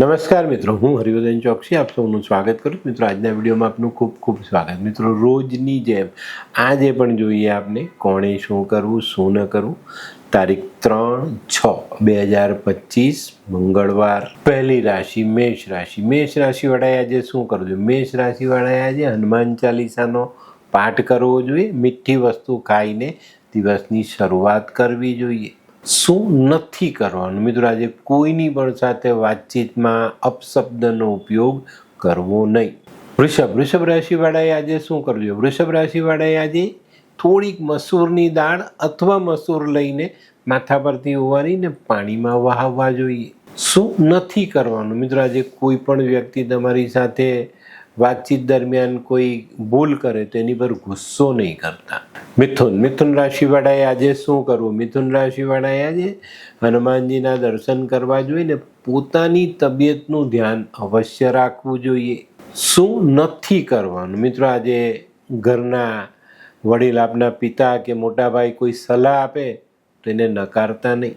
નમસ્કાર મિત્રો, હું હરિવર્ધન ચોકસી, આપ સૌનું સ્વાગત કરું. મિત્રો, આજના વિડીયોમાં આપનું ખૂબ ખૂબ સ્વાગત. મિત્રો, રોજની જેમ આજે પણ જોઈએ આપને કોણે શું કરવું, શું ન કરવું. તારીખ ત્રણ છ બે હજાર પચીસ, મંગળવાર. પહેલી રાશિ મેષ રાશિ. મેષ રાશિવાળાએ આજે શું કરવું જોઈએ? મેષ રાશિવાળાએ આજે હનુમાન ચાલીસાનો પાઠ કરવો જોઈએ. મીઠી વસ્તુ ખાઈને દિવસની શરૂઆત કરવી જોઈએ. શું નથી કરવાનું? મિત્રો, આજે કોઈની પણ સાથે વાતચીતમાં અપશબ્દનો ઉપયોગ કરવો નહીં. વૃષભ વૃષભ રાશિવાળાએ આજે શું કરવું જોઈએ વૃષભ રાશિવાળાએ આજે થોડીક મસૂરની દાળ અથવા મસૂર લઈને માથા પરથી ઉવારીને પાણીમાં વહાવવા જોઈએ. શું નથી કરવાનું? મિત્રો, આજે કોઈ પણ વ્યક્તિ તમારી સાથે વાતચીત દરમિયાન કોઈ ભૂલ કરે તો એની પર ગુસ્સો નહીં કરતા. મિથુન મિથુન રાશિવાળાએ આજે શું કરવું? મિથુન રાશિવાળાએ આજે હનુમાનજીના દર્શન કરવા જોઈએ ને પોતાની તબિયતનું ધ્યાન અવશ્ય રાખવું જોઈએ. શું નથી કરવાનું? મિત્રો, આજે ઘરના વડીલ આપના પિતા કે મોટા ભાઈ કોઈ સલાહ આપે તો એને નકારતા નહીં.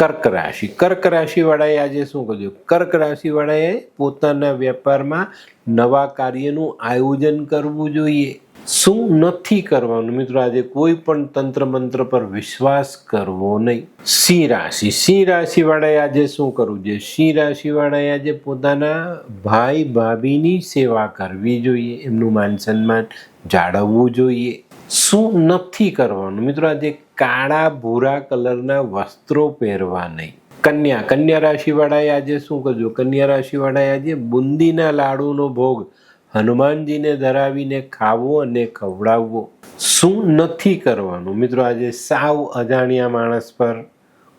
કર્ક રાશિ. કર્ક રાશિવાળાએ આજે શું કર્યું? કર્ક રાશિવાળાએ પોતાના વેપારમાં નવા કાર્યનું આયોજન કરવું જોઈએ. શું નથી કરવાનું? મિત્રો, આજે કોઈ પણ તંત્ર મંત્ર પર વિશ્વાસ કરવો નહીં. સિંહ રાશિ. સિંહ રાશિવાળાએ આજે શું કરવું જોઈએ? સિંહ રાશિવાળાએ આજે પોતાના ભાઈ ભાભીની સેવા કરવી જોઈએ. એમનું માન સન્માન જાળવવું જોઈએ. શું નથી કરવાનું? મિત્રો, આજે કાળા ભૂરા કલરના વસ્ત્રો પહેરવા નહીં. કન્યા કન્યા રાશિવાળાએ આજે શું કરજો કન્યા રાશિવાળાએ આજે બુંદીના લાડુનો ભોગ હનુમાનજીને ધરાવીને ખાવો અને ખવડાવવો. શું નથી કરવાનું? મિત્રો, આજે સાવ અજાણ્યા માણસ પર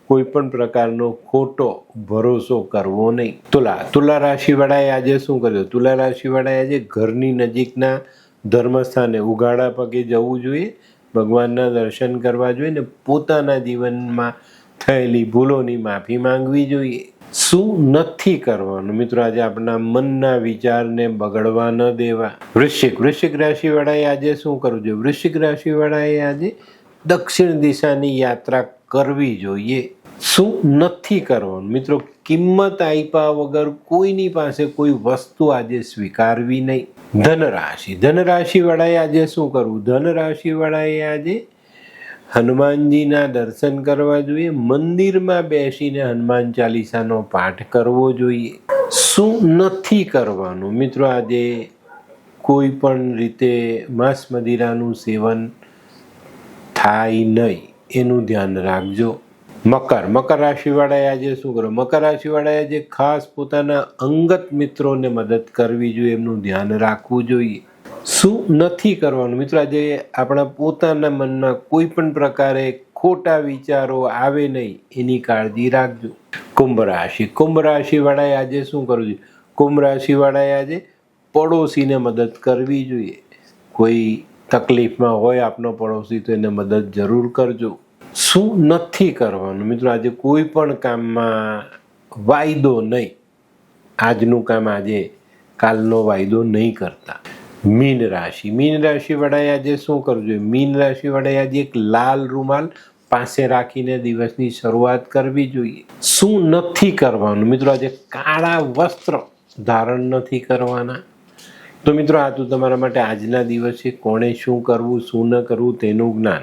કોઈ પણ પ્રકારનો ખોટો ભરોસો કરવો નહીં. તુલા તુલા રાશિવાળાએ આજે શું કર્યું? તુલા રાશિવાળાએ આજે ઘરની નજીકના ધર્મસ્થાને ઉઘાડા પગે જવું જોઈએ, ભગવાનના દર્શન કરવા જોઈએ ને પોતાના જીવનમાં થયેલી ભૂલોની માફી માંગવી જોઈએ. શું નથી કરવાનું? મિત્રો, આજે આપણા મનના વિચારને બગડવા ન દેવા. વૃશ્ચિક વૃશ્ચિક રાશિવાળાએ આજે શું કરવું જોઈએ? વૃશ્ચિક રાશિવાળાએ આજે દક્ષિણ દિશાની યાત્રા કરવી જોઈએ. શું નથી કરવાનું? મિત્રો, કિંમત આપ્યા વગર કોઈની પાસે કોઈ વસ્તુ આજે સ્વીકારવી નહીં. ધનરાશિ. ધનરાશિવાળાએ આજે શું કરવું? ધનરાશિવાળાએ આજે હનુમાનજીના દર્શન કરવા જોઈએ, મંદિરમાં બેસીને હનુમાન ચાલીસાનો પાઠ કરવો જોઈએ. શું નથી કરવાનું? મિત્રો, આજે કોઈ પણ રીતે માંસ મદિરાનું સેવન થાય નહીં. એનું ધ્યાન રાખજો. મકર. મકર રાશિવાળાએ આજે શું કરો મકર રાશિવાળાએ આજે ખાસ પોતાના અંગત મિત્રોને મદદ કરવી જોઈએ, એમનું ધ્યાન રાખવું જોઈએ. શું નથી કરવાનું? મિત્રો, આજે આપણા પોતાના મનમાં કોઈ પણ પ્રકારે ખોટા વિચારો આવે નહીં, એની કાળજી રાખજો. કુંભ રાશિ. કુંભ રાશિવાળાએ આજે શું કરવું જોઈએ? કુંભ રાશિવાળાએ આજે પડોશીને મદદ કરવી જોઈએ. કોઈ તકલીફમાં હોય આપનો પડોશી, તો એને મદદ જરૂર કરજો. શું નથી કરવાનું? મિત્રો, આજે કોઈ પણ કામમાં વાયદો નહીં. આજનું કામ આજે કાલનો વાયદો નહીં કરતા. મીન રાશિ. મીન રાશિવાળાએ આજે શું કરવું જોઈએ? મીન રાશિવાળાએ આજે એક લાલ રૂમાલ પાસે રાખીને દિવસની શરૂઆત કરવી જોઈએ. શું નથી કરવાનું? મિત્રો, આજે કાળા વસ્ત્ર ધારણ નથી કરવાના. તો મિત્રો, આ તો તમારા માટે આજના દિવસે કોણે શું કરવું, શું ન કરવું તેનું જ્ઞાન.